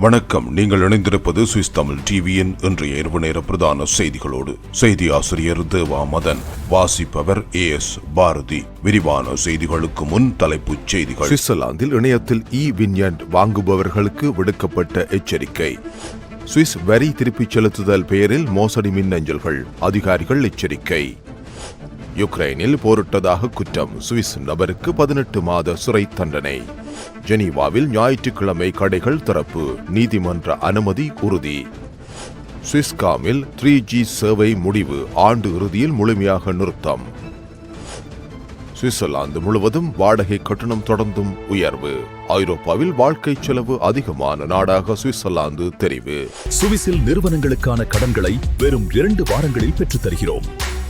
வணக்கம். நீங்கள் இணைந்திருப்பது சுவிஸ் தமிழ் டிவியின் இன்றைய இரவு நேர பிரதான செய்திகளோடு. செய்தி ஆசிரியர் தேவா மதன் வாசிப்பவர் ஏ எஸ் பாரதி. விரிவான செய்திகளுக்கு முன் தலைப்புச் செய்திகள். சுவிட்சர்லாந்தில் இணையத்தில் இ வின்யண்ட் வாங்குபவர்களுக்கு விடுக்கப்பட்ட எச்சரிக்கை. சுவிஸ் வரி திருப்பிச் செலுத்துதல் பெயரில் மோசடி மின்னஞ்சல்கள். அதிகாரிகள் எச்சரிக்கை. யுக்ரைனில் போரிட்டதாக குற்றம். சுவிஸ் நபருக்கு பதினெட்டு மாத சிறை தண்டனை. ஜெனீவாவில் ஞாயிற்றுக்கிழமை கடைகள் திறப்பு. நீதிமன்ற அனுமதி உறுதி. சுவிஸ்காமில் த்ரீ ஜி சேவை முடிவு. ஆண்டு இறுதியில் முழுமையாக நிறுத்தம். சுவிட்சர்லாந்து முழுவதும் வாடகை கட்டணம் தொடர்ந்தும் உயர்வு. ஐரோப்பாவில் வாழ்க்கை செலவு அதிகமான நாடாக சுவிட்சர்லாந்து தெரிவு. சுவிஸில் நிறுவனங்களுக்கான கடன்களை வெறும் இரண்டு வாரங்களில் பெற்றுத் தருகிறோம்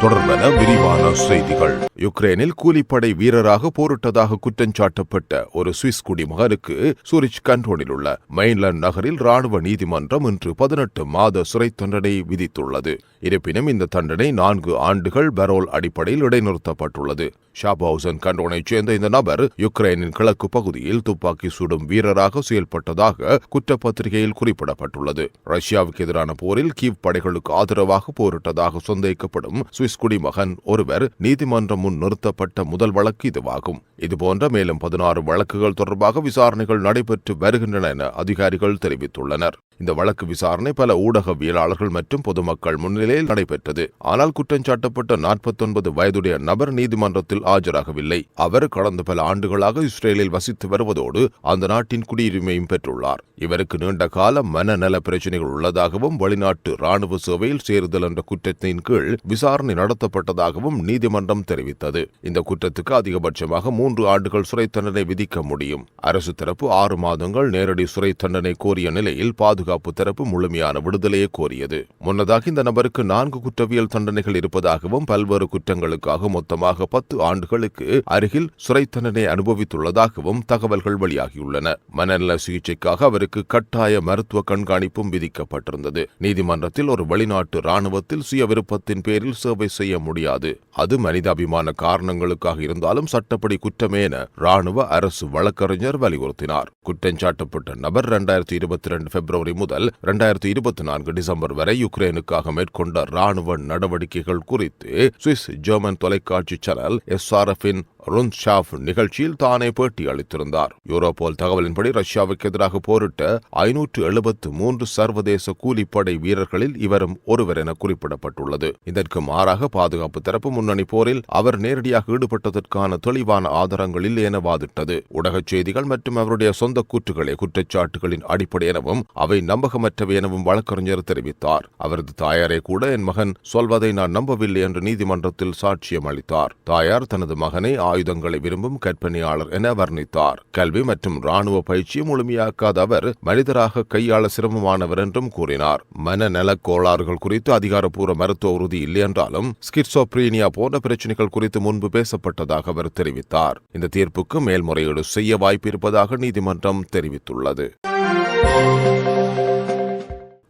தொடர்பென விரிவான செய்திகள். யுக்ரைனில் கூலிப்படை வீரராக போரிட்டதாக குற்றஞ்சாட்டப்பட்ட ஒரு சுவிஸ் குடிமகனுக்கு சூரிச் கண்டோனில் உள்ள மெயின்லாந்து நகரில் ராணுவ நீதிமன்றம் இன்று பதினெட்டு மாத சிறை தண்டனை விதித்துள்ளது. இருப்பினும் இந்த தண்டனை நான்கு ஆண்டுகள் பரோல் அடிப்படையில் இடைநிறுத்தப்பட்டுள்ளது. ஷாபஹவுசன் கண்டோனைச் சேர்ந்த இந்த நபர் யுக்ரைனின் கிழக்கு பகுதியில் துப்பாக்கி சுடும் வீரராக செயல்பட்டதாக குற்றப்பத்திரிகையில் குறிப்பிடப்பட்டுள்ளது. ரஷ்யாவுக்கு எதிரான போரில் கீவ் படைகளுக்கு ஆதரவாக போரிட்டதாக சந்தேகிக்கப்படும் சுவிஸ் குடிமகன் ஒருவர் நீதிமன்றம் முன் நிறுத்தப்பட்ட முதல் வழக்கு இதுவாகும். இதுபோன்ற மேலும் பதினாறு வழக்குகள் தொடர்பாக விசாரணைகள் நடைபெற்று வருகின்றன என அதிகாரிகள் தெரிவித்துள்ளனர். இந்த வழக்கு விசாரணை பல ஊடகவியலாளர்கள் மற்றும் பொதுமக்கள் முன்னிலையில் நடைபெற்றது. ஆனால் குற்றம் சாட்டப்பட்ட நாற்பத்தொன்பது வயதுடைய நபர் நீதிமன்றத்தில் ஆஜராகவில்லை. அவர் கடந்த பல ஆண்டுகளாக இஸ்ரேலில் வசித்து வருவதோடு அந்த நாட்டின் குடியுரிமையும் பெற்றுள்ளார். இவருக்கு நீண்ட கால மனநல பிரச்சினைகள் உள்ளதாகவும் வெளிநாட்டு ராணுவ சேவையில் சேருதல் என்ற குற்றத்தின் கீழ் விசாரணை நடத்தப்பட்டதாகவும் நீதிமன்றம் தெரிவித்தது. இந்த குற்றத்துக்கு அதிகபட்சமாக மூன்று ஆண்டுகள் சிறை தண்டனை விதிக்க முடியும். அரசு தரப்பு ஆறு மாதங்கள் நேரடி சிறை தண்டனை கோரிய நிலையில் பாதுகாப்பு தரப்பு முழுமையான விடுதலையை கோரியது. முன்னதாக இந்த நபருக்கு நான்கு குற்றவியல் தண்டனைகள் இருப்பதாகவும் பல்வேறு குற்றங்களுக்காக மொத்தமாக பத்து ஆண்டுகளுக்கு அருகில் சிறை தண்டனை அனுபவித்துள்ளதாகவும் தகவல்கள் வெளியாகியுள்ளன. மனநல சிகிச்சைக்காக அவருக்கு கட்டாய மருத்துவ கண்காணிப்பும் விதிக்கப்பட்டிருந்தது. நீதிமன்றத்தில் ஒரு வெளிநாட்டு ராணுவத்தில் சுய விருப்பத்தின் பேரில் சேவை செய்ய முடியாது. அது மனிதாபிமான காரணங்களுக்காக இருந்தாலும் சட்டப்படி குற்றமே என ராணுவ அரசு வழக்கறிஞர் வலியுறுத்தினார். குற்றஞ்சாட்டப்பட்ட நபர் இரண்டாயிரத்தி இருபத்தி ரெண்டு பிப்ரவரி முதல் இரண்டாயிரத்தி இருபத்தி நான்கு டிசம்பர் வரை யுக்ரைனுக்காக மேற்கொண்ட ராணுவ நடவடிக்கைகள் குறித்து சுவிஸ் ஜெர்மன் தொலைக்காட்சி சேனல் எஸ்ஆர்எஃபின் ருன்ஷாஃப் நிகழ்ச்சியில் தானே பேட்டி அளித்திருந்தார். யூரோபோல் தகவலின்படி ரஷ்யாவுக்கு எதிராக போரிட்ட ஐநூற்று எழுபத்து மூன்று சர்வதேச கூலிப்படை வீரர்களில் இவரும் ஒருவர் என குறிப்பிடப்பட்டுள்ளது. இதற்கு மாறாக பாதுகாப்பு தரப்பு முன்னணி போரில் அவர் நேரடியாக ஈடுபட்டதற்கான தெளிவான ஆதாரங்கள் இல்லை என வாதிட்டது ஊடகச் செய்திகள் மற்றும் அவருடைய சொந்த கூற்றுகளே குற்றச்சாட்டுகளின் அடிப்படை எனவும் அவை நம்பகமற்றவை எனவும் வழக்கறிஞர் தெரிவித்தார். அவரது தாயாரே கூட என் மகன் சொல்வதை நான் நம்பவில்லை என்று நீதிமன்றத்தில் சாட்சியம் அளித்தார். தாயார் தனது மகனை ஆயுதங்களை விரும்பும் கற்பனையாளர் என வர்ணித்தார். கல்வி மற்றும் ராணுவ பயிற்சியை முழுமையாக்காத அவர் மனிதராக கையாள சிரமமானவர் என்றும் கூறினார். மனநலக் கோளாறுகள் குறித்து அதிகாரப்பூர்வ மருத்துவ உறுதி இல்லை என்றாலும் ஸ்கிட்சோப்ரீனியா போன்ற பிரச்சனைகள் குறித்து முன்பு பேசப்பட்டதாக அவர் தெரிவித்தார். இந்த தீர்ப்புக்கு மேல்முறையீடு செய்ய வாய்ப்பு இருப்பதாக நீதிமன்றம் தெரிவித்துள்ளது.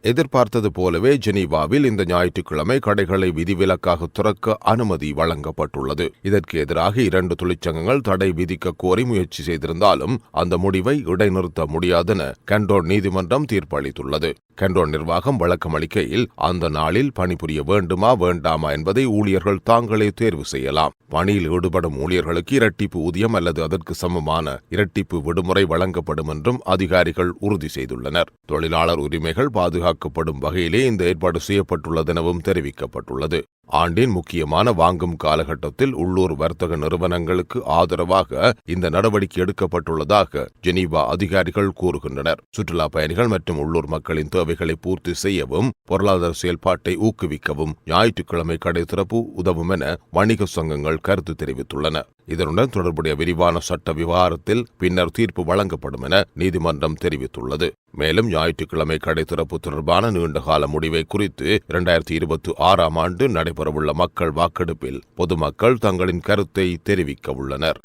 எதிர்பார்த்தது போலவே ஜெனீவாவில் இந்த ஞாயிற்றுக்கிழமை கடைகளை விதிவிலக்காக துறக்க அனுமதி வழங்கப்பட்டுள்ளது. இதற்கு எதிராக இரண்டு தொழிற்சங்கங்கள் தடை விதிக்க கோரி முயற்சி செய்திருந்தாலும் அந்த முடிவை இடைநிறுத்த முடியாதென கண்டோன் நீதிமன்றம் தீர்ப்பளித்துள்ளது. கண்டோன் நிர்வாகம் வழக்கம் அளிக்கையில் அந்த நாளில் பணிபுரிய வேண்டுமா வேண்டாமா என்பதை ஊழியர்கள் தாங்களே தேர்வு செய்யலாம். பணியில் ஈடுபடும் ஊழியர்களுக்கு இரட்டிப்பு ஊதியம் அல்லது அதற்கு சமமான இரட்டிப்பு விடுமுறை வழங்கப்படும் என்றும் அதிகாரிகள் உறுதி செய்துள்ளனர். தொழிலாளர் உரிமைகள் பாதுகாக்கப்படும் வகையிலே இந்த ஏற்பாடு செய்யப்பட்டுள்ளதெனவும் தெரிவிக்கப்பட்டுள்ளது. ஆண்டின் முக்கியமான வாங்கும் காலகட்டத்தில் உள்ளூர் வர்த்தக நிறுவனங்களுக்கு ஆதரவாக இந்த நடவடிக்கை எடுக்கப்பட்டுள்ளதாக ஜெனீவா அதிகாரிகள் கூறுகின்றனர். சுற்றுலா பயணிகள் மற்றும் உள்ளூர் மக்களின் தேவைகளை பூர்த்தி செய்யவும் பொருளாதார செயல்பாட்டை ஊக்குவிக்கவும் ஞாயிற்றுக்கிழமை கடை திறப்பு உதவும் என வணிக சங்கங்கள் கருத்து தெரிவித்துள்ளன. இதனுடன் தொடர்புடைய விரிவான சட்ட விவகாரத்தில் பின்னர் தீர்ப்பு வழங்கப்படும் என நீதிமன்றம் தெரிவித்துள்ளது. மேலும் ஞாயிற்றுக்கிழமை கடை திறப்பு தொடர்பான நீண்டகால முடிவை குறித்து இரண்டாயிரத்தி இருபத்தி ஆறாம் ஆண்டு நடைபெறவுள்ள மக்கள் வாக்கெடுப்பில் பொதுமக்கள் தங்களின் கருத்தை தெரிவிக்க உள்ளனர்.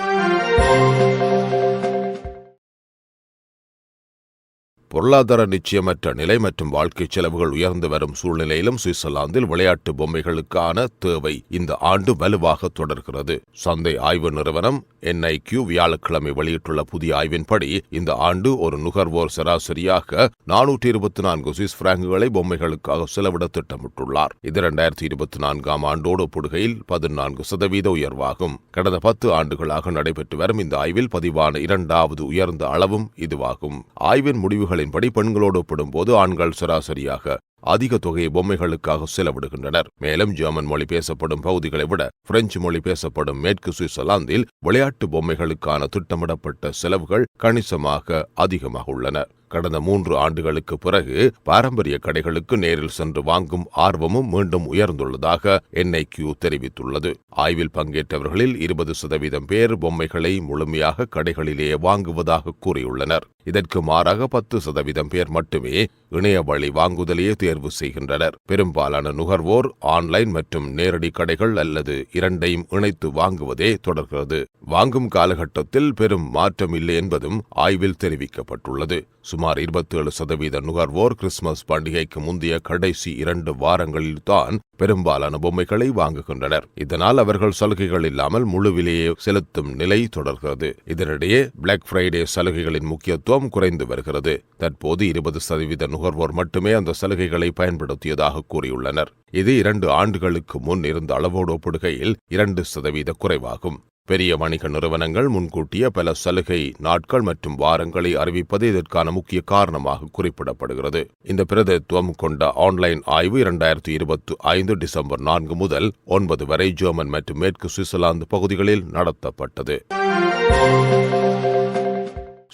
பொருளாதார நிச்சயமற்ற நிலை மற்றும் வாழ்க்கை செலவுகள் உயர்ந்து வரும் சூழ்நிலையிலும் சுவிட்சர்லாந்தில் விளையாட்டு பொம்மைகளுக்கான தேவை இந்த ஆண்டு வலுவாக தொடர்கிறது. சந்தை ஆய்வு நிறுவனம் என்ஐக்யூ வியாழக்கிழமை வெளியிட்டுள்ள புதிய ஆய்வின்படி இந்த ஆண்டு ஒரு நுகர்வோர் சராசரியாக நானூற்றி இருபத்தி நான்கு சுவிஸ் பிராங்குகளை பொம்மைகளுக்காக செலவிட திட்டமிட்டுள்ளார். இது இரண்டாயிரத்தி இருபத்தி நான்காம் ஆண்டோடு ஒப்பிடுகையில் பதினான்கு சதவீத உயர்வாகும். கடந்த பத்து ஆண்டுகளாக நடைபெற்று வரும் இந்த ஆய்வில் பதிவான இரண்டாவது உயர்ந்த அளவும் இதுவாகும். ஆய்வின் முடிவுகளை முடிவுகளின்படி பெண்களோடு ஒப்பிடும்போது ஆண்கள் சராசரியாக அதிக தொகையை பொம்மைகளுக்காக செலவிடுகின்றனர். மேலும் ஜெர்மன் மொழி பேசப்படும் பகுதிகளை விட பிரெஞ்சு மொழி பேசப்படும் மேற்கு சுவிட்சர்லாந்தில் விளையாட்டு பொம்மைகளுக்கான திட்டமிடப்பட்ட செலவுகள் கணிசமாக அதிகமாக உள்ளன. கடந்த மூன்று ஆண்டுகளுக்கு பிறகு பாரம்பரிய கடைகளுக்கு நேரில் சென்று வாங்கும் ஆர்வமும் மீண்டும் உயர்ந்துள்ளதாக என்ஐக்யூ தெரிவித்துள்ளது. ஆய்வில் பங்கேற்றவர்களில் இருபது சதவீதம் பேர் பொம்மைகளை முழுமையாக கடைகளிலேயே வாங்குவதாக கூறியுள்ளனர். இதற்கு மாறாக பத்து சதவீதம் பேர் மட்டுமே இணைய வழி வாங்குதலையே தேர்வு செய்கின்றனர். பெரும்பாலான நுகர்வோர் ஆன்லைன் மற்றும் நேரடி கடைகள் அல்லது இரண்டையும் இணைத்து வாங்குவதே தொடர்கிறது. வாங்கும் காலகட்டத்தில் பெரும் மாற்றம் இல்லை என்பதும் ஆய்வில் தெரிவிக்கப்பட்டுள்ளது. சுமார் இருபத்தேழு சதவீத நுகர்வோர் கிறிஸ்துமஸ் பண்டிகைக்கு முந்தைய கடைசி இரண்டு வாரங்களில்தான் பெரும்பாலான பொம்மைகளை வாங்குகின்றனர். இதனால் அவர்கள் சலுகைகள் இல்லாமல் முழுவிலேயே செலுத்தும் நிலை தொடர்கிறது. இதனிடையே பிளாக் ஃப்ரைடே சலுகைகளின் முக்கியத்துவம் குறைந்து வருகிறது. தற்போது இருபது சதவீத நுகர்வோர் மட்டுமே அந்த சலுகைகளை பயன்படுத்தியதாக கூறியுள்ளனர். இது இரண்டு ஆண்டுகளுக்கு முன் இருந்த அளவோடு ஒப்பிடுகையில் இரண்டு சதவீத குறைவாகும். பெரிய வணிக நிறுவனங்கள் முன்கூட்டிய பல சலுகை நாட்கள் மற்றும் வாரங்களை அறிவிப்பது இதற்கான முக்கிய காரணமாக குறிப்பிடப்படுகிறது. இந்த பிரதித்துவம் கொண்ட ஆன்லைன் ஆய்வு இரண்டாயிரத்தி இருபத்தி ஐந்து டிசம்பர் நான்கு முதல் ஒன்பது வரை ஜெர்மன் மற்றும் மேற்கு சுவிட்சர்லாந்து பகுதிகளில் நடத்தப்பட்டது.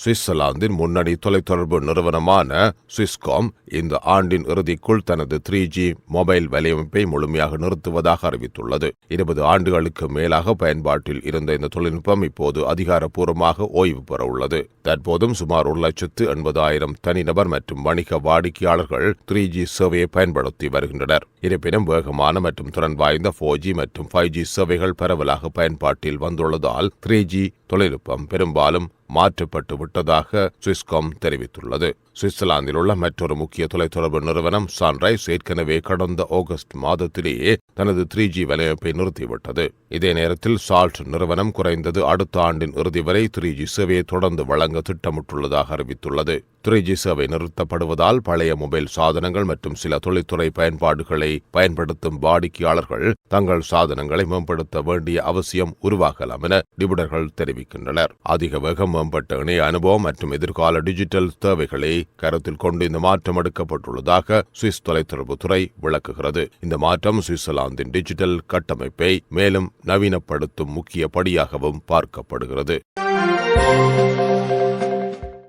சுவிட்சர்லாந்தின் முன்னணி தொலைத்தொடர்பு நிறுவனமான சுவிஸ்காம் இந்த ஆண்டின் இறுதிக்குள் தனது த்ரீ ஜி மொபைல் வலையமைப்பை முழுமையாக நிறுத்துவதாக அறிவித்துள்ளது. இருபது ஆண்டுகளுக்கு மேலாக பயன்பாட்டில் இருந்த இந்த தொழில்நுட்பம் இப்போது அதிகாரப்பூர்வமாக ஓய்வு பெற உள்ளது தற்போதும் சுமார் ஒரு லட்சத்து எண்பதாயிரம் தனிநபர் மற்றும் வணிக வாடிக்கையாளர்கள் த்ரீ ஜி சேவையை பயன்படுத்தி வருகின்றனர். இருப்பினும் வேகமான மற்றும் திறன் வாய்ந்த ஃபோர் ஜி மற்றும் ஃபைவ் ஜி சேவைகள் பரவலாக பயன்பாட்டில் வந்துள்ளதால் த்ரீ ஜி தொழில்நுட்பம் பெரும்பாலும் மாற்றப்பட்டு விட்டதாக சுவிஸ்காம் தெரிவித்துள்ளது. சுவிட்சர்லாந்தில் உள்ள மற்றொரு முக்கிய தொலைத்தொடர்பு நிறுவனம் சன்ரைஸ் ஏற்கனவே கடந்த ஆகஸ்ட் மாதத்திலேயே தனது த்ரீ ஜி வலையமைப்பை நிறுத்திவிட்டது. இதே நேரத்தில் சால்ட் நிறுவனம் குறைந்தது அடுத்த ஆண்டின் இறுதி வரை த்ரீ ஜி சேவையை தொடர்ந்து வழங்க திட்டமிட்டுள்ளதாக அறிவித்துள்ளது. த்ரீ ஜி சேவை நிறுத்தப்படுவதால் பழைய மொபைல் சாதனங்கள் மற்றும் சில தொழில்துறை பயன்பாடுகளை பயன்படுத்தும் வாடிக்கையாளர்கள் தங்கள் சாதனங்களை மேம்படுத்த வேண்டிய அவசியம் உருவாகலாம் என நிபுணர்கள் தெரிவிக்கின்றனர். அதிக வேகம் மேம்பட்ட இணைய அனுபவம் மற்றும் எதிர்கால டிஜிட்டல் தேவைகளை கருத்தில் கொண்டு இந்த மாற்றம் எடுக்கப்பட்டுள்ளதாக சுவிஸ் தொலைத்தொடர்புத்துறை விளக்குகிறது. இந்த மாற்றம் சுவிட்சர்லாந்தின் டிஜிட்டல் கட்டமைப்பை மேலும் நவீனப்படுத்தும் முக்கிய படியாகவும் பார்க்கப்படுகிறது.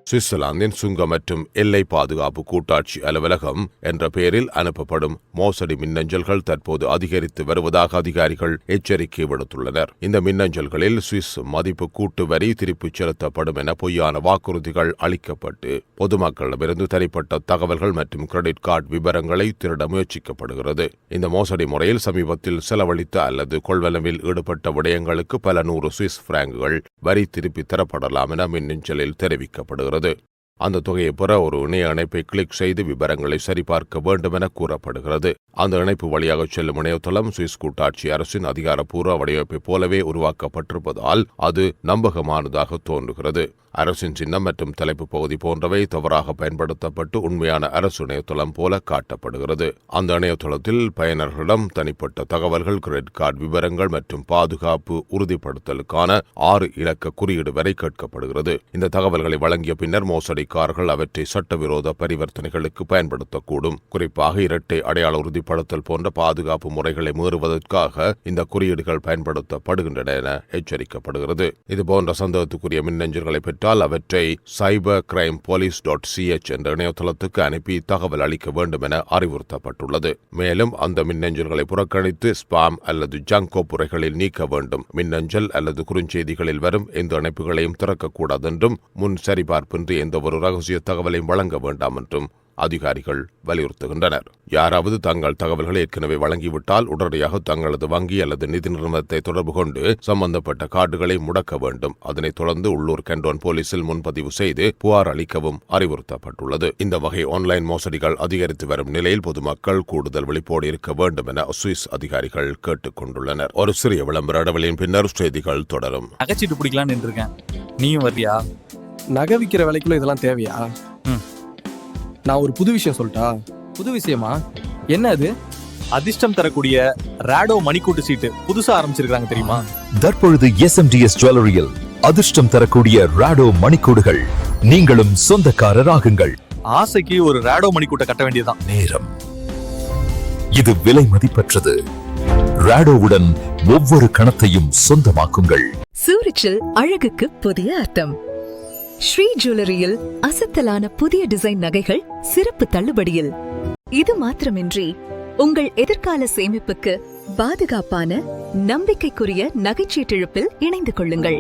சுவிட்சர்லாந்தின் சுங்க மற்றும் எல்லை பாதுகாப்பு கூட்டாட்சி அலுவலகம் என்ற பெயரில் அனுப்பப்படும் மோசடி மின்னஞ்சல்கள் தற்போது அதிகரித்து வருவதாக அதிகாரிகள் எச்சரிக்கை விடுத்துள்ளனர். இந்த மின்னஞ்சல்களில் சுவிஸ் மதிப்பு கூட்டு வரி திருப்பிச் செலுத்தப்படும் என பொய்யான வாக்குறுதிகள் அளிக்கப்பட்டு பொதுமக்களிடமிருந்து தனிப்பட்ட தகவல்கள் மற்றும் கிரெடிட் கார்டு விவரங்களை திருட முயற்சிக்கப்படுகிறது. இந்த மோசடி முறையில் சமீபத்தில் செலவழித்த அல்லது கொள்வனவில் ஈடுபட்ட விடயங்களுக்கு பல நூறு சுவிஸ் பிராங்குகள் வரி திருப்பி தரப்படலாம் என மின்னஞ்சலில் தெரிவிக்கப்படுகிறது. அந்த தொகையை பெற ஒரு இணைய இணைப்பை கிளிக் செய்து விவரங்களை சரிபார்க்க வேண்டும் என கூறப்படுகிறது. அந்த இணைப்பு வழியாக செல்லும் இணையதளம் சுவிஸ் கூட்டாட்சி அரசின் அதிகாரப்பூர்வ வடிவமைப்பைப் போலவே உருவாக்கப்பட்டிருப்பதால் அது நம்பகமானதாக தோன்றுகிறது. அரசின் சின்னம் மற்றும் தலைப்பு பகுதி போன்றவை தவறாக பயன்படுத்தப்பட்டு உண்மையான அரசு இணையதளம் போல காட்டப்படுகிறது. அந்த இணையதளத்தில் பயனர்களிடம் தனிப்பட்ட தகவல்கள் கிரெடிட் கார்டு விவரங்கள் மற்றும் பாதுகாப்பு உறுதிப்படுத்தலுக்கான ஆறு இலக்க குறியீடு வரை கேட்கப்படுகிறது. இந்த தகவல்களை வழங்கிய பின்னர் மோசடிக்காரர்கள் அவற்றை சட்டவிரோத பரிவர்த்தனைகளுக்கு பயன்படுத்தக்கூடும். குறிப்பாக இரட்டை அடையாள உறுதிப்படுத்தல் போன்ற பாதுகாப்பு முறைகளை மீறுவதற்காக இந்த குறியீடுகள் பயன்படுத்தப்படுகின்றன என எச்சரிக்கப்படுகிறது. இதுபோன்ற சந்தேகத்துக்குரிய மின்னஞ்சல்களை பெற்று பெற்றால் அவற்றை cyber crime police dot CH என்ற இணையதளத்துக்கு அனுப்பி தகவல் அளிக்க வேண்டும் என அறிவுறுத்தப்பட்டுள்ளது. மேலும் அந்த மின்னஞ்சல்களை புறக்கணித்து ஸ்பாம் அல்லது ஜங்க் கோப்புரைகளில் நீக்க வேண்டும். மின்னஞ்சல் அல்லது குறுஞ்செய்திகளில் வரும் எந்த இணைப்புகளையும் திறக்கக்கூடாது என்றும் முன் சரிபார்ப்பின்றி எந்தவொரு ரகசிய தகவலையும் வழங்க வேண்டாம் என்றும் அதிகாரிகள் வலியுறுத்துகின்றனர். யாராவது தங்கள் தகவல்களை ஏற்கனவே வழங்கிவிட்டால் உடனடியாக தங்களது வங்கி அல்லது நிதி நிறுவனத்தை தொடர்பு கொண்டு சம்பந்தப்பட்ட கார்டுகளை முடக்க வேண்டும். அதனைத் தொடர்ந்து உள்ளூர் கண்டோன் போலீசில் முன்பதிவு செய்து புகார் அளிக்கவும் அறிவுறுத்தப்பட்டுள்ளது. இந்த வகை ஆன்லைன் மோசடிகள் அதிகரித்து வரும் நிலையில் பொதுமக்கள் கூடுதல் விழிப்போடு இருக்க வேண்டும் என சுவிஸ் அதிகாரிகள் கேட்டுக் கொண்டுள்ளனர். ஒரு சிறிய விளம்பர இடைவெளியின் பின்னர் செய்திகள் தொடரும். நகைச்சீட்டு பிடிக்கலான்னு இருக்கேன் நீயும் வர்றியா? நகை விற்கிற விலைக்குள்ள இதெல்லாம் தேவையா. நான் ஒரு புது விஷயம் சொல்லட்டா புது விஷயமா? என்ன அது? அதிர்ஷ்டம் தரக்கூடிய ராடோ மணிக்கூட்டு சீட்டு புதுசா ஆரம்பிச்சிருக்காங்க தெரியுமா? தற்பொழுது எஸ்எம்டிஎஸ் ஜுவல்லரியில் அதிர்ஷ்டம் தரக்கூடிய ராடோ மணிக்கூடுகள். நீங்களும் சொந்தக்காரராகுங்கள். ஆசைக்கு ஒரு ராடோ மணிக்கூட்டை கட்ட வேண்டியதுதான். நேரம். இது விலை மதிப்பற்றது. ராடோவுடன் ஒவ்வொரு கணத்தையும் சொந்தமாக்குங்கள். சூரிச்சில் அழகுக்கு புதிய அர்த்தம். ஸ்ரீ ஜுவல்லரியில் அசத்தலான புதிய டிசைன் நகைகள் சிறப்பு தள்ளுபடியில். இது மாத்திரமின்றி உங்கள் எதிர்கால சேமிப்புக்கு பாதுகாப்பான நம்பிக்கைக்குரிய நகைச்சீட்டிழப்பில் இணைந்து கொள்ளுங்கள்.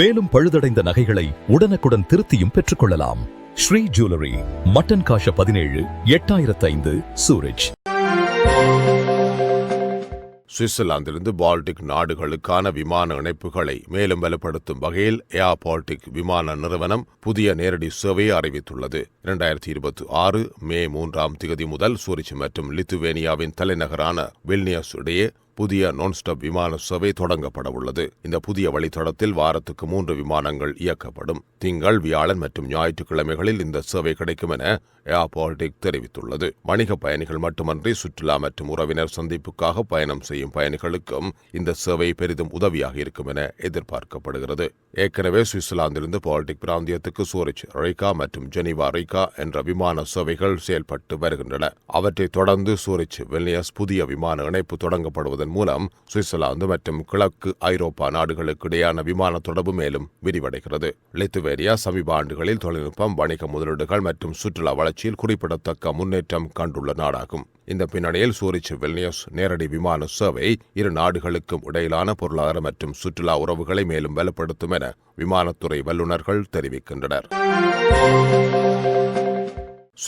மேலும் பழுதடைந்த நகைகளை உடனுக்குடன் திருத்தியும் பெற்றுக்கொள்ளலாம். ஸ்ரீ ஜுவல்லரி மட்டன் காஷ பதினேழு எட்டாயிரத்து ஐந்து சூரஜ் சுவிட்சர்லாந்திலிருந்து பால்டிக் நாடுகளுக்கான விமான இணைப்புகளை மேலும் வலுப்படுத்தும் வகையில் ஏர் பால்டிக் விமான நிறுவனம் புதிய நேரடி சேவையை அறிவித்துள்ளது. இரண்டாயிரத்தி இருபத்தி ஆறு மே மூன்றாம் திகதி முதல் சூரிச் மற்றும் லித்துவேனியாவின் தலைநகரான வில்னியஸ் இடையே புதிய நான்ஸ்டாப் விமான சேவை தொடங்கப்பட உள்ளது இந்த புதிய வழித்தடத்தில் வாரத்துக்கு மூன்று விமானங்கள் இயக்கப்படும். திங்கள் வியாழன் மற்றும் ஞாயிற்றுக்கிழமைகளில் இந்த சேவை கிடைக்கும் என ஏர்பால்டிக் தெரிவித்துள்ளது. வணிக பயணிகள் மட்டுமன்றி சுற்றுலா மற்றும் உறவினர் சந்திப்புக்காக பயணம் செய்யும் பயணிகளுக்கும் இந்த சேவை பெரிதும் உதவியாக இருக்கும் என எதிர்பார்க்கப்படுகிறது. ஏற்கனவே சுவிட்சர்லாந்திலிருந்து பால்டிக் பிராந்தியத்துக்கு சூரிச் ரைகா மற்றும் ஜெனீவா ரைகா என்ற விமான சேவைகள் செயல்பட்டு வருகின்றன. அவற்றைத் தொடர்ந்து சூரிச் வெல்னியஸ் புதிய விமான இணைப்பு தொடங்கப்படுவதன் மூலம் சுவிட்சர்லாந்து மற்றும் கிழக்கு ஐரோப்பா நாடுகளுக்கு இடையான விமான தொடர்பு மேலும் விரிவடைகிறது. லித்துவேனியா சமீப ஆண்டுகளில் தொழில்நுட்பம் வணிக முதலீடுகள் மற்றும் சுற்றுலா வளர்ச்சியில் குறிப்பிடத்தக்க முன்னேற்றம் கண்டுள்ள நாடாகும். இந்த பின்னணியில் சூரிச் வில்னியஸ் நேரடி விமான சேவை இரு நாடுகளுக்கும் இடையிலான பொருளாதார மற்றும் சுற்றுலா உறவுகளை மேலும் வலுப்படுத்தும் என விமானத்துறை வல்லுநர்கள் தெரிவிக்கின்றனர்.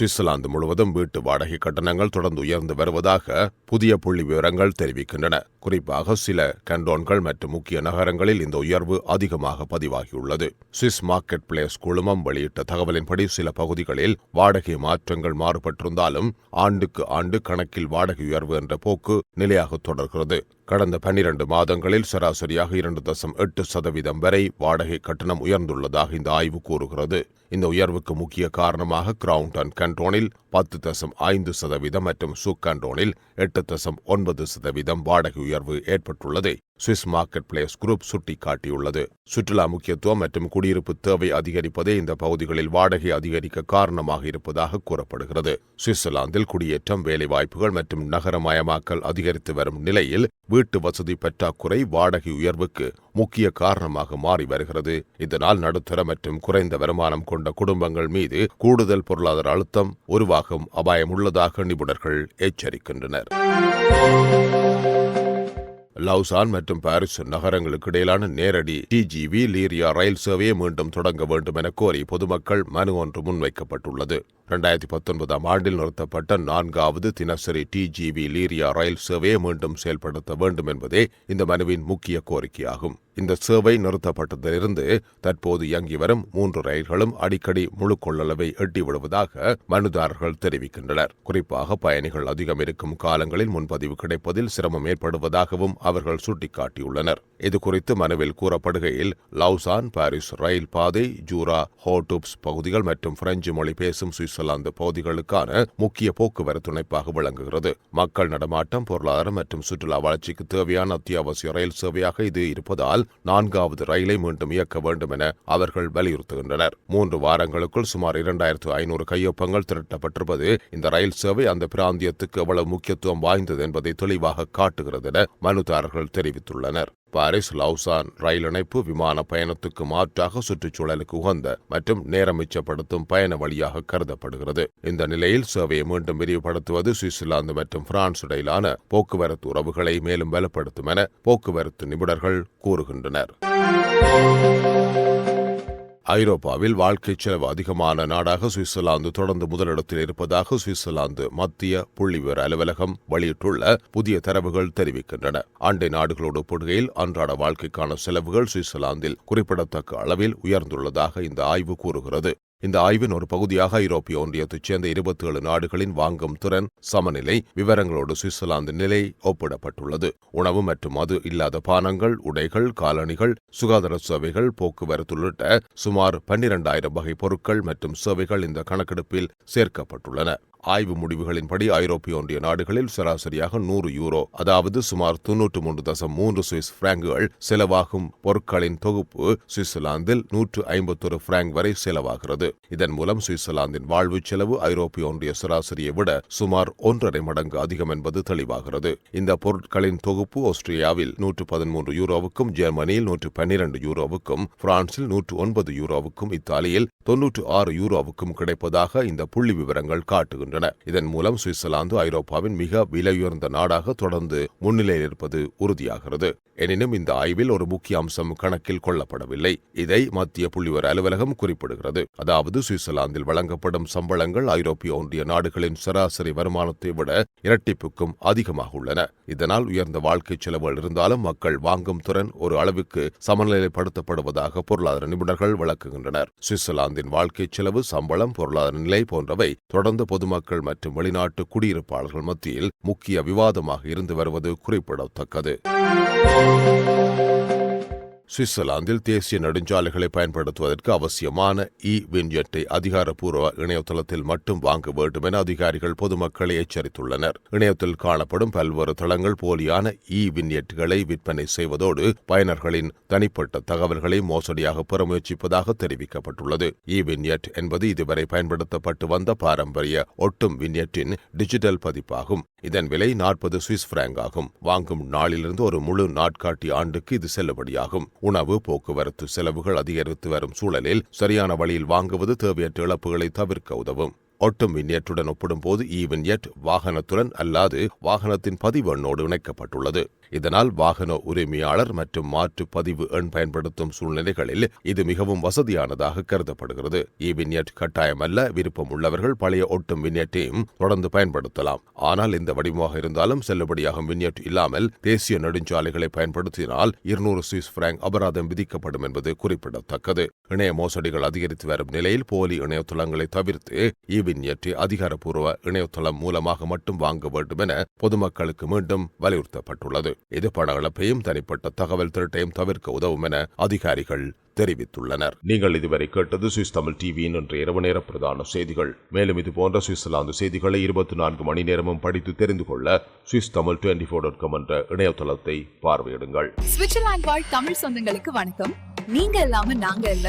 சுவிட்சர்லாந்து முழுவதும் வீட்டு வாடகை கட்டணங்கள் தொடர்ந்து உயர்ந்து வருவதாக புதிய புள்ளி விவரங்கள் தெரிவிக்கின்றன. குறிப்பாக சில கண்டோன்கள் மற்றும் முக்கிய நகரங்களில் இந்த உயர்வு அதிகமாக பதிவாகியுள்ளது. சுவிஸ் மார்க்கெட் பிளேஸ் குழுமம் வெளியிட்ட தகவலின்படி சில பகுதிகளில் வாடகை மாற்றங்கள் மாறுபட்டிருந்தாலும் ஆண்டுக்கு ஆண்டு கணக்கில் வாடகை உயர்வு என்ற போக்கு நிலையாக தொடர்கிறது. கடந்த பன்னிரண்டு மாதங்களில் சராசரியாக இரண்டு தசம் எட்டு சதவீதம் வரை வாடகை கட்டணம் உயர்ந்துள்ளதாக இந்த ஆய்வு கூறுகிறது. இந்த உயர்வுக்கு முக்கிய காரணமாக கிரவுண்டன் கண்டோனில் பத்து தசம் ஐந்து சதவீதம் மற்றும் சுக் கண்டோனில் எட்டு தசம் ஒன்பது சதவீதம் வாடகை உயர்வு ஏற்பட்டுள்ளதை சுவிஸ் மார்க்கெட் பிளேஸ் குரூப் சுட்டிக்காட்டியுள்ளது. சுற்றுலா முக்கியத்துவம் மற்றும் குடியிருப்பு தேவை அதிகரிப்பதே இந்த பகுதிகளில் வாடகை அதிகரிக்க காரணமாக இருப்பதாக கூறப்படுகிறது. சுவிட்சர்லாந்தில் குடியேற்றம் வேலைவாய்ப்புகள் மற்றும் நகரமயமாக்கல் அதிகரித்து வரும் நிலையில் வீட்டு வசதி பற்றாக்குறை வாடகை உயர்வுக்கு முக்கிய காரணமாக மாறி வருகிறது. இதனால் நடுத்தர மற்றும் குறைந்த வருமானம் கொண்ட குடும்பங்கள் மீது கூடுதல் பொருளாதார அழுத்தம் உருவாகும் அபாயம் உள்ளதாக நிபுணர்கள் எச்சரிக்கின்றனர். லவுசான் மற்றும் பாரிஸ் நகரங்களுக்கு இடையிலான நேரடி டிஜிவி லீரியா ரயில் சேவையை மீண்டும் தொடங்க வேண்டும் என கோரி பொதுமக்கள் மனு ஒன்று முன்வைக்கப்பட்டுள்ளது. இரண்டாயிரத்தி பத்தொன்பதாம் ஆண்டில் நிறுத்தப்பட்ட நான்காவது தினசரி டிஜிவி லீரியா ரயில் சேவையை மீண்டும் செயல்படுத்த வேண்டும் என்பதே இந்த மனுவின் முக்கிய கோரிக்கையாகும். இந்த சேவை நிறுத்தப்பட்டதிலிருந்து தற்போது இயங்கி வரும் மூன்று ரயில்களும் அடிக்கடி முழு கொள்ளளவை எட்டிவிடுவதாக மனுதாரர்கள் தெரிவிக்கின்றனர். குறிப்பாக பயணிகள் அதிகம் இருக்கும் காலங்களில் முன்பதிவு கிடைப்பதில் சிரமம் ஏற்படுவதாகவும் அவர்கள் சுட்டிக்காட்டியுள்ளனர். இதுகுறித்து மனுவில் கூறப்படுகையில் லவுசான் பாரிஸ் ரயில் பாதை ஜூரா ஹோட்டூப்ஸ் பகுதிகள் மற்றும் பிரெஞ்சு மொழி பேசும் சுவிட்சர்லாந்து பகுதிகளுக்கான முக்கிய போக்குவரத்து இணைப்பாக விளங்குகிறது. மக்கள் நடமாட்டம் பொருளாதாரம் மற்றும் சுற்றுலா வளர்ச்சிக்கு தேவையான அத்தியாவசிய ரயில் சேவையாக இது இருப்பதால் நான்காவது ரயிலை மீண்டும் இயக்க வேண்டும் என அவர்கள் வலியுறுத்துகின்றனர். மூன்று வாரங்களுக்குள் சுமார் இரண்டாயிரத்து ஐநூறு கையொப்பங்கள் திரட்டப்பட்டிருப்பது இந்த ரயில் சேவை அந்த பிராந்தியத்துக்கு எவ்வளவு முக்கியத்துவம் வாய்ந்தது என்பதை தெளிவாக காட்டுகிறது என மனுதாரர்கள் தெரிவித்துள்ளனர். பாரிஸ் லவுசான் ரயில் இணைப்பு விமான பயணத்துக்கு மாற்றாக சுற்றுச்சூழலுக்கு உகந்த மற்றும் நேரம் மிச்சப்படுத்தும் பயண வழியாக கருதப்படுகிறது. இந்த நிலையில் சேவையை மீண்டும் விரிவுபடுத்துவது சுவிட்சர்லாந்து மற்றும் பிரான்ஸ் இடையிலான போக்குவரத்து உறவுகளை மேலும் பலப்படுத்தும் என போக்குவரத்து நிபுணர்கள் கூறுகின்றனர். ஐரோப்பாவில் வாழ்க்கை செலவு அதிகமான நாடாக சுவிட்சர்லாந்து தொடர்ந்து முதலிடத்தில் இருப்பதாக சுவிட்சர்லாந்து மத்திய புள்ளிவிவர அலுவலகம் வெளியிட்டுள்ள புதிய தரவுகள் தெரிவிக்கின்றன. அண்டை நாடுகளோடு ஒப்பிடுகையில் அன்றாட வாழ்க்கைக்கான செலவுகள் சுவிட்சர்லாந்தில் குறிப்பிடத்தக்க அளவில் உயர்ந்துள்ளதாக இந்த ஆய்வு கூறுகிறது. இந்த ஆய்வின் ஒரு பகுதியாக ஐரோப்பிய ஒன்றியத்தைச் சேர்ந்த இருபத்தி ஏழு நாடுகளின் வாங்கும் திறன் சமநிலை விவரங்களோடு சுவிட்சர்லாந்து நிலை ஒப்பிடப்பட்டுள்ளது. உணவு மற்றும் மது இல்லாத பானங்கள் உடைகள் காலணிகள் சுகாதார சேவைகள் போக்குவரத்து உள்ளிட்ட சுமார் பன்னிரண்டாயிரம் வகை பொருட்கள் மற்றும் சேவைகள் இந்த கணக்கெடுப்பில் சேர்க்கப்பட்டுள்ளன. ஆய்வு முடிவுகளின்படி ஐரோப்பிய ஒன்றிய நாடுகளில் சராசரியாக நூறு யூரோ அதாவது சுமார் தொன்னூற்று மூன்று தசம் மூன்று சுவிஸ் பிராங்குகள் செலவாகும் பொருட்களின் தொகுப்பு சுவிட்சர்லாந்தில் நூற்று ஐம்பத்தொரு பிராங்க் வரை செலவாகிறது. இதன் மூலம் சுவிட்சர்லாந்தின் வாழ்வு செலவு ஐரோப்பிய ஒன்றிய சராசரியை விட சுமார் ஒன்றரை மடங்கு அதிகம் என்பது தெளிவாகிறது. இந்த பொருட்களின் தொகுப்பு ஆஸ்திரியாவில் நூற்று பதிமூன்று யூரோவுக்கும் ஜெர்மனியில் நூற்று பன்னிரண்டு யூரோவுக்கும் பிரான்சில் நூற்று ஒன்பது யூரோவுக்கும் இத்தாலியில் தொன்னூற்று ஆறு யூரோவுக்கும் கிடைப்பதாக இந்த புள்ளி விவரங்கள் காட்டுகின்றன. வருகின்றன இதன் மூலம் சுவிட்சர்லாந்து ஐரோப்பாவின் மிக விலையுயர்ந்த நாடாக தொடர்ந்து முன்னிலையில் இருப்பது உறுதியாகிறது. எனினும் இந்த ஆய்வில் ஒரு முக்கிய அம்சம் கணக்கில் கொள்ளப்படவில்லை. இதை மத்திய புள்ளிவர அலுவலகம் குறிப்பிடுகிறது. அதாவது சுவிட்சர்லாந்தில் வழங்கப்படும் சம்பளங்கள் ஐரோப்பிய ஒன்றிய நாடுகளின் சராசரி வருமானத்தை விட இரட்டிப்புக்கும் அதிகமாக உள்ளன. இதனால் உயர்ந்த வாழ்க்கை செலவுகள் இருந்தாலும் மக்கள் வாங்கும் திறன் ஒரு அளவுக்கு சமநிலைப்படுத்தப்படுவதாக பொருளாதார நிபுணர்கள் விளக்குகின்றனர். சுவிட்சர்லாந்தின் வாழ்க்கை செலவு சம்பளம் பொருளாதார நிலை போன்றவை தொடர்ந்து பொதுமக்கள் மற்றும் வெளிநாட்டு குடியிருப்பாளர்கள் மத்தியில் முக்கிய விவாதமாக இருந்து வருவது குறிப்பிடத்தக்கது. சுவிட்சர்லாந்தில் தேசிய நெடுஞ்சாலைகளை பயன்படுத்துவதற்கு அவசியமான இ வின்யெட்டை அதிகாரப்பூர்வ இணையதளத்தில் மட்டும் வாங்க வேண்டும் என அதிகாரிகள் பொதுமக்களை எச்சரித்துள்ளனர். இணையத்தில் காணப்படும் பல்வேறு தளங்கள் போலியான இ வின்யெட்டுகளை விற்பனை செய்வதோடு பயனர்களின் தனிப்பட்ட தகவல்களை மோசடியாக பெற முயற்சிப்பதாக தெரிவிக்கப்பட்டுள்ளது. இ வின்யெட் என்பது இதுவரை பயன்படுத்தப்பட்டு வந்த பாரம்பரிய ஒட்டும் வின்யெட்டின் டிஜிட்டல் பதிப்பாகும். இதன் விலை நாற்பது சுவிஸ் பிராங்க் ஆகும் வாங்கும் நாளிலிருந்து ஒரு முழு நாட்காட்டி ஆண்டுக்கு இது செல்லுபடியாகும். உணவு போக்குவரத்து செலவுகள் அதிகரித்து வரும் சூழலில் சரியான வழியில் வாங்குவது தேவையற்ற இழப்புகளை தவிர்க்க உதவும். ஒட்டும் விண்யற்றுடன் ஒப்பிடும்போது e இ விண்யட் வாகனத்துடன் அல்லாது வாகனத்தின் பதிவு எண்ணோடு இணைக்கப்பட்டுள்ளது. இதனால் வாகன உரிமையாளர் மற்றும் மாற்று பதிவு எண் பயன்படுத்தும் சூழ்நிலைகளில் இது மிகவும் வசதியானதாக கருதப்படுகிறது. E இ விண்யட் கட்டாயமல்ல விருப்பம் உள்ளவர்கள் பழைய ஒட்டும் விண்யட்டையும் தொடர்ந்து பயன்படுத்தலாம். ஆனால் இந்த வடிவமாக இருந்தாலும் செல்லுபடியாகும் விண்யட் இல்லாமல் தேசிய நெடுஞ்சாலைகளை பயன்படுத்தினால் இருநூறு சுவிஸ் பிராங்க் அபராதம் விதிக்கப்படும் என்பது குறிப்பிடத்தக்கது. இணைய மோசடிகள் அதிகரித்து வரும் நிலையில் போலி இணையதளங்களை தவிர்த்து இ விண்யற்றை அதிகாரப்பூர்வ இணையதளம் மூலமாக மட்டும் வாங்க வேண்டும் என பொதுமக்களுக்கு மீண்டும் வலியுறுத்தப்பட்டுள்ளது இது பண இழப்பையும் தனிப்பட்ட தகவல் திருட்டையும் தவிர்க்க உதவும் என அதிகாரிகள் தெரிவித்துள்ளனர் நீங்கள் இதுவரை கேட்டது சுவிஸ் தமிழ் டிவியின் இன்று இரவு நேர பிரதான செய்திகள் மேலும் இது போன்ற சுவிட்சர்லாந்து செய்திகளை இருபத்தி நான்கு மணி நேரமும் படித்து தெரிந்து கொள்ள Swiss Tamil twenty four dot com என்ற இணையதளத்தை பார்வையிடுங்கள் சுவிட்சர்லாந்து வாழ் தமிழ் சொந்தங்களுக்கு வணக்கம் நீங்க இல்லாம நாங்க இல்ல